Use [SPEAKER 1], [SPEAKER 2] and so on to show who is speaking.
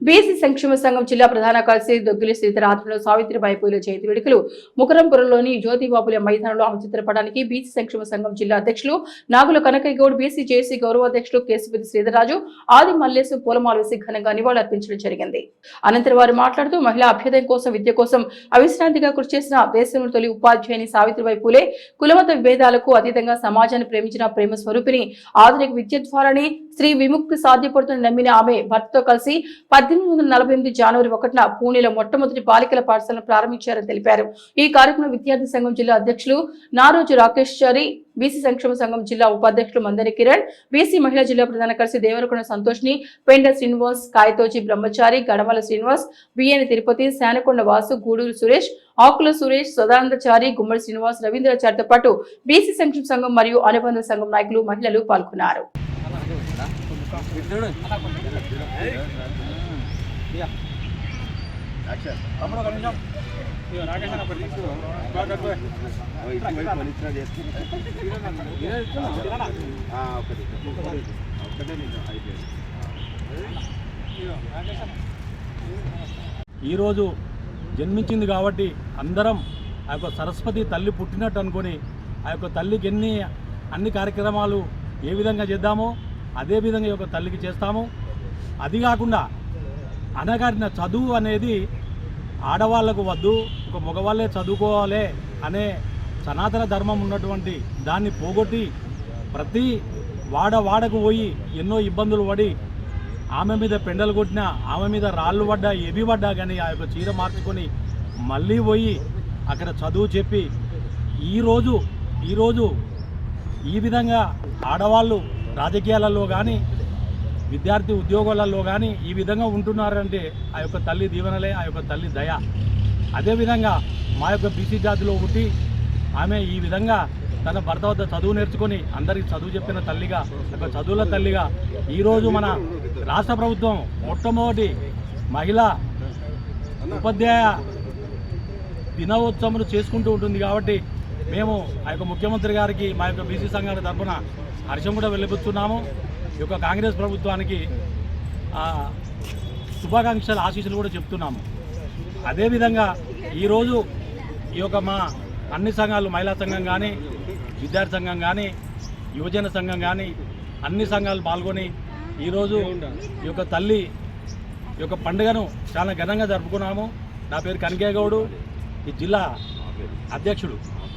[SPEAKER 1] BC సంక్షేమ సంఘం జిల్లా ప్రధాన కార్యదర్శి దొగ్గిలి శ్రీధర్ ఆధ్వర్యంలో సావిత్రిబాయి పూల జయంతి వేడుకలు ముకరంపురంలోని జ్యోతిబాబుల మైదానంలో ఆమె చిత్రపటానికి బీసీ సంక్షేమ సంఘం జిల్లా అధ్యక్షులు నాగుల కనకయ్యగౌడ్ బీసీ జేసీ గౌరవ అధ్యక్షులు శ్రీధరరాజు ఆది మల్లేశం పూలమాల వేసి ఘనంగా నివాళులర్పించడం జరిగింది. అనంతరం వారు మాట్లాడుతూ మహిళా అభ్యుదయం కోసం విద్య కోసం అవిశ్రాంతిగా కృషి చేసిన దేశంలో తొలి ఉపాధ్యాయుని సావిత్రిబాయి పూలే కులమత విభేదాలకు అతీతంగా సమాజాన్ని ప్రేమించిన ప్రేమ స్వరూపిణి ఆధునిక విద్య ద్వారానే స్త్రీ విముక్తి సాధ్యపడుతుందని నమ్మిన ఆమె భర్తతో కలిసి పద్దెనిమిది వందల నలభై ఎనిమిది జనవరి ఒకటిన పూణేలో మొట్టమొదటి బాలికల పాఠశాలను ప్రారంభించారని తెలిపారు. ఈ కార్యక్రమం విద్యార్థి సంఘం జిల్లా అధ్యక్షులు నారోజు రాకేష్ చారి బీసీ సంక్షేమ సంఘం జిల్లా ఉపాధ్యక్షులు మందరి కిరణ్ బీసీ మహిళా జిల్లా ప్రధాన కార్యదర్శి దేవరకొండ సంతోష్ని పెండ శ్రీనివాస్ కాయతోజి బ్రహ్మచారి గడమల శ్రీనివాస్ బిఎన్ తిరుపతి శానకొండ వాసు గూడూరు సురేష్ ఆకుల సురేష్ సదానందచారి గుమ్మడి శ్రీనివాస్ రవీంద్రాచారితో పాటు బీసీ సంక్షేమ సంఘం మరియు అనుబంధ సంఘం నాయకులు మహిళలు పాల్గొన్నారు.
[SPEAKER 2] ఈరోజు జన్మించింది కాబట్టి అందరం ఆ యొక్క సరస్వతి తల్లి పుట్టినట్టు అనుకొని ఆ యొక్క తల్లికి ఎన్ని అన్ని కార్యక్రమాలు ఏ విధంగా చేద్దామో అదే విధంగా యొక్క తల్లికి చేస్తాము. అది కాకుండా అనగారిన చదువు అనేది ఆడవాళ్ళకు వద్దు ఒక మగవాళ్ళే చదువుకోవాలి అనే సనాతన ధర్మం ఉన్నటువంటి దాన్ని పోగొట్టి ప్రతి వాడ వాడకు పోయి ఎన్నో ఇబ్బందులు పడి ఆమె మీద పెండలు కొట్టినా ఆమె మీద రాళ్ళు పడ్డా ఎవి పడ్డా కానీ ఆ యొక్క చీర మార్చుకొని మళ్ళీ పోయి అక్కడ చదువు చెప్పి ఈరోజు ఈరోజు ఈ విధంగా ఆడవాళ్ళు రాజకీయాలలో కానీ విద్యార్థి ఉద్యోగాలలో కానీ ఈ విధంగా ఉంటున్నారంటే ఆ యొక్క తల్లి దీవెనలే ఆ యొక్క తల్లి దయ. అదేవిధంగా మా యొక్క బీసీ జాతిలో పుట్టి ఆమె ఈ విధంగా తన భర్త వద్ద చదువు నేర్చుకొని అందరికి చదువు చెప్పిన తల్లిగా ఒక చదువుల తల్లిగా ఈరోజు మన రాష్ట్ర ప్రభుత్వం మొట్టమొదటి మహిళా ఉపాధ్యాయ దినోత్సవం చేసుకుంటూ ఉంటుంది కాబట్టి మేము ఆ యొక్క ముఖ్యమంత్రి గారికి మా యొక్క బీసీ సంఘాల తరఫున హర్షం కూడా వెళ్ళిపుచ్చున్నాము ఈ యొక్క కాంగ్రెస్ ప్రభుత్వానికి శుభాకాంక్షలు ఆశీస్సులు కూడా చెప్తున్నాము. అదేవిధంగా ఈరోజు ఈ యొక్క మా అన్ని సంఘాలు మహిళా సంఘం కానీ విద్యార్థి సంఘం కానీ యువజన సంఘం కానీ అన్ని సంఘాలు పాల్గొని ఈరోజు ఈ యొక్క తల్లి ఈ యొక్క పండుగను చాలా ఘనంగా జరుపుకున్నాము. నా పేరు కనకేగౌడు. ఈ జిల్లా అధ్యక్షుడు.